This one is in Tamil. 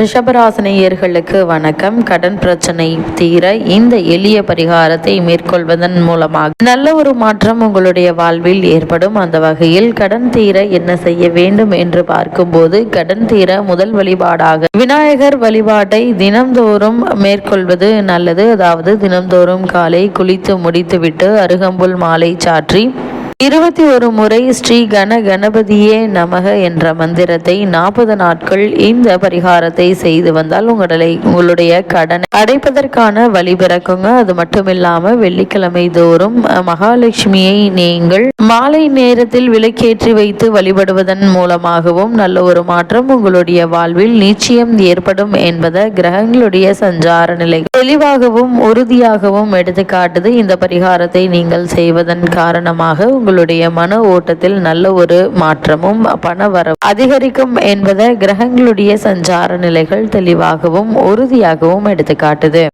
ரிஷபராசினியர்களுக்கு வணக்கம். கடன் பிரச்சனை தீர இந்த எளிய பரிகாரத்தை மேற்கொள்வதன் மூலமாக நல்ல ஒரு மாற்றம் உங்களுடைய வாழ்வில் ஏற்படும். அந்த வகையில் கடன் தீர என்ன செய்ய வேண்டும் என்று பார்க்கும்போது கடன் தீர முதல் வழிபாடாக விநாயகர் வழிபாட்டை தினம்தோறும் மேற்கொள்வது நல்லது. அதாவது தினம்தோறும் காலை குளித்து முடித்துவிட்டு அருகம்புல் மாலை சாற்றி இருபத்தி ஒரு முறை ஸ்ரீ கண கணபதியே நமக என்ற மந்திரத்தை நாற்பது நாட்கள் இந்த பரிகாரத்தை செய்து வந்தால் உங்களை உங்களுடைய கடனை அடைப்பதற்கான வழி பிறக்குங்க. அது மட்டும் இல்லாம வெள்ளிக்கிழமை தோறும் மகாலட்சுமியை நீங்கள் மாலை நேரத்தில் விளக்கேற்றி வைத்து வழிபடுவதன் மூலமாகவும் நல்ல ஒரு மாற்றம் உங்களுடைய வாழ்வில் நிச்சயம் ஏற்படும் என்பதை கிரகங்களுடைய சஞ்சார நிலை. தெளிவாகவும் உறுதியாகவும் எடுத்துக்காட்டுது இந்த பரிகாரத்தை நீங்கள் செய்வதன் காரணமாக உங்கள் உங்களுடைய மன ஓட்டத்தில் நல்ல ஒரு மாற்றமும் பண வரவு அதிகரிக்கும் என்பதை கிரகங்களுடைய சஞ்சார நிலைகள் தெளிவாகவும் உறுதியாகவும் எடுத்துக்காட்டுது.